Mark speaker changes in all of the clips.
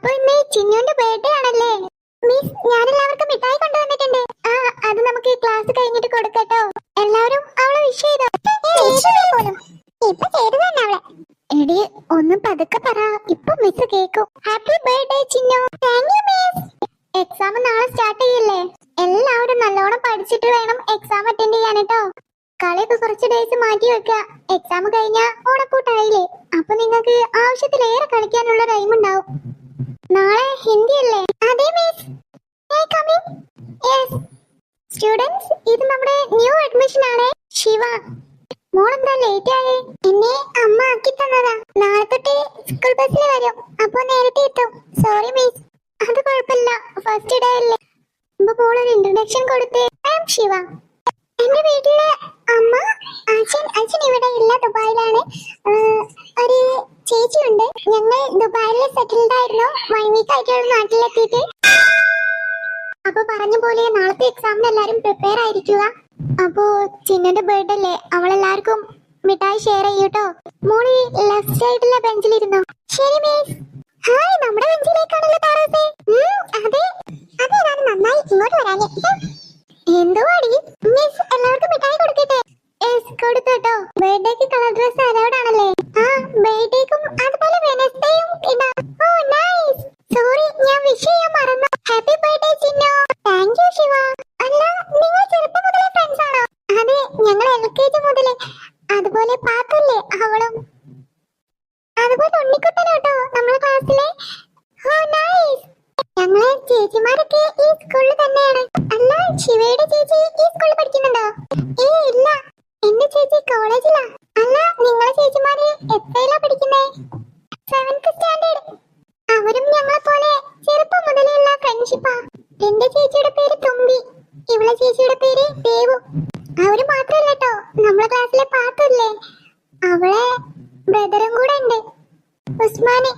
Speaker 1: അപ്പൊ ഇന്ന് ചിന്നുവിന്റെ ബർത്ത്ഡേ ആണല്ലേ? മിസ് ഞാൻ എല്ലാവർക്കും മിഠായി കൊണ്ടുവന്നിട്ടുണ്ട്. ആ അത് നമുക്ക് ക്ലാസ് കഴിഞ്ഞിട്ട് കൊടുക്കട്ടോ. എല്ലാവരും അവളെ വിഷ് ചെയ്തോ? ഇപ്പൊ ചെയ്തു തന്നെ അവളെ. എടി ഒന്ന് പതുക്കെ പറ. ഇപ്പൊ മിസ് കേക്കും. Happy birthday Chinnu. Thank you miss exam നാളെ സ്റ്റാർട്ട് ചെയ്യില്ലേ? എല്ലാവരും നല്ലോണം പഠിച്ചിട്ട് വേണം എക്സാം അറ്റൻഡ് ചെയ്യാൻ കേട്ടോ. കളിയൊക്കെ കുറച്ച് ഡേയ്സ് മാറ്റി വെക്കുക എക്സാം കഴിഞ്ഞാ ഓണക്കൂട്ടായില്ലേ? അപ്പൊ നിങ്ങൾക്ക് ആവശ്യത്തിലേറെ കളിക്കാനുള്ള ടൈം ഉണ്ടാവും. ഹിന്ദി അല്ലേ? അതെ miss hey coming yes students ഇത് നമ്മുടെ ന്യൂ അഡ്മിഷൻ ആണ്. ശിവ. എന്താ ലേറ്റ് ആയേ? എന്നെ അമ്മ ആക്കി തന്നതാ. നാളെ തൊട്ട് സ്കൂൾ ബസ്സിൽ വരും. അപ്പൊ നേരത്തെ എത്തും. സോറി മിസ് അത് കുഴപ്പമില്ല. ഫസ്റ്റ് ഡേ അല്ലേ? അപ്പൊ ഒരു ഇൻട്രൊഡക്ഷൻ കൊടുത്തേ. I am Shiva. എന്റെ വീട്ടിലെ അമ്മ അച്ഛൻ അച്ഛൻ ഇവിടെ ഇല്ല ദുബായിലാണ്. ഞങ്ങൾ ദുബായിൽ സെറ്റിൽഡ് ആയിരുന്നു വൺ വീക്ക് ആയിട്ടുള്ള നാട്ടിലെത്തിയിട്ട്. അപ്പൊ പറഞ്ഞ പോലെ നാളത്തെ എക്സാമിന് എല്ലാരും പ്രിപ്പയർ ആയിരിക്കുക. അപ്പോ ചിന്നന്റെ ബർത്ത്ഡേ അല്ലേ? അവളെല്ലാവർക്കും മിഠായി ഷെയർ ചെയ്യൂട്ടോ? മോളി ലെഫ്റ്റ് സൈഡിലെ ബെഞ്ചിലിരുന്നോ ശരി മിസ് ഹായ് നമ്മുടെ ബെഞ്ചിലേക്കാണല്ലോ താറാസേ. അതെ. അതെ ഞാൻ നന്നായി ഇങ്ങോട്ട് വരാഞ്ഞേ എന്തോ അടി. മിസ് എല്ലാവർക്കും മിഠായി കൊടുക്കട്ടെ? കൊടുത്തോട്ടോ. ബർത്ത്ഡേക്ക് colour dress happy birthday Chinnu thank you Shiva അല്ല നിങ്ങൾ ചെറുപ്പം മുതലേ ഫ്രണ്ട്സ് ആണോ? അതെ ഞങ്ങൾ എൽ കെ ജി മുതലേ. അതുപോലെ പാത്തല്ലേ അവളും. അതുപോലെ ഉണ്ണിക്കുട്ടനോട്ടോ നമ്മളെ ക്ലാസ്സിലെ ഓ നൈസ് ഞങ്ങളെ ചേച്ചിമാരൊക്കെ ഈ സ്കൂളിൽ തന്നെയാണ്. അല്ല ശിവയുടെ ചേച്ചി ഈ സ്കൂളിൽ പഠിക്കുന്നുണ്ടോ? ഏ ഇല്ല. എന്റെ ചേച്ചി കോളേജിലാ അല്ല നിങ്ങളെ ചേച്ചിമാര് എത്രയിലാ പഠിക്കുന്നേ സെവൻത് സ്റ്റാൻഡേർഡ് അവരും ഞങ്ങളെ പോലെ ചെറുപ്പം മുതലുള്ള ഫ്രണ്ട്ഷിപ്പാ എന്റെ ചേച്ചിയുടെ പേര് തുമ്പി ചേച്ചിയുടെ പേര് ദേവു. അവർ മാത്രല്ല കേട്ടോ നമ്മളെ ക്ലാസ്സിലെ പാത്തല്ലേ? അവളെ ബ്രദറും കൂടെ ഉണ്ട്. ഉസ്മാന്.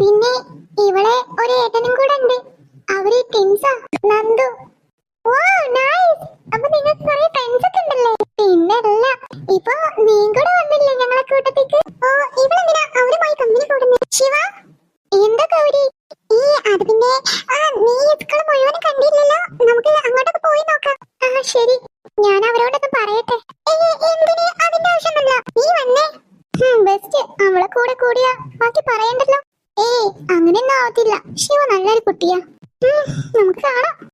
Speaker 1: പിന്നെ ഇവളെ ഒരു ഏട്ടനും കൂടെ ഉണ്ട്. അവർ ട്വിൻസാ നന്ദു. ഓ നൈസ് അപ്പൊ നിങ്ങൾക്ക് കുറെ ഫ്രണ്ട്സ് ഒക്കെ ഉണ്ടല്ലേ? പിന്നല്ല ഇപ്പൊ നീ കൂടെ വന്നില്ലേ ഞങ്ങളെ കൂട്ടത്തേക്ക് ഓ ഇവളെന്തിനാ അവരുമായി കമ്പനി കൂടുന്നത് ശിവ എന്താ ഗൗരി ഈ അത് പിന്നെ ആ നീ സ്കൂൾ മുഴുവനും കണ്ടില്ലല്ലോ നമുക്ക് അങ്ങോട്ടൊക്കെ പോയി നോക്കാം ആ ശരി. ഞാൻ അവരോടൊന്ന് പറയട്ടെ. എന്തിന്? അതിന്റെ ആവശ്യമൊന്നുമില്ല. നീ വന്നേ. ബെസ്റ്റ് അവളെ കൂടെ കൂടിയാ. ബാക്കി പറയണ്ടല്ലോ. ഏയ് അങ്ങനെയൊന്നും ആവത്തില്ല. ശിവ നല്ലൊരു കുട്ടിയാ. നമുക്ക് കാണാം.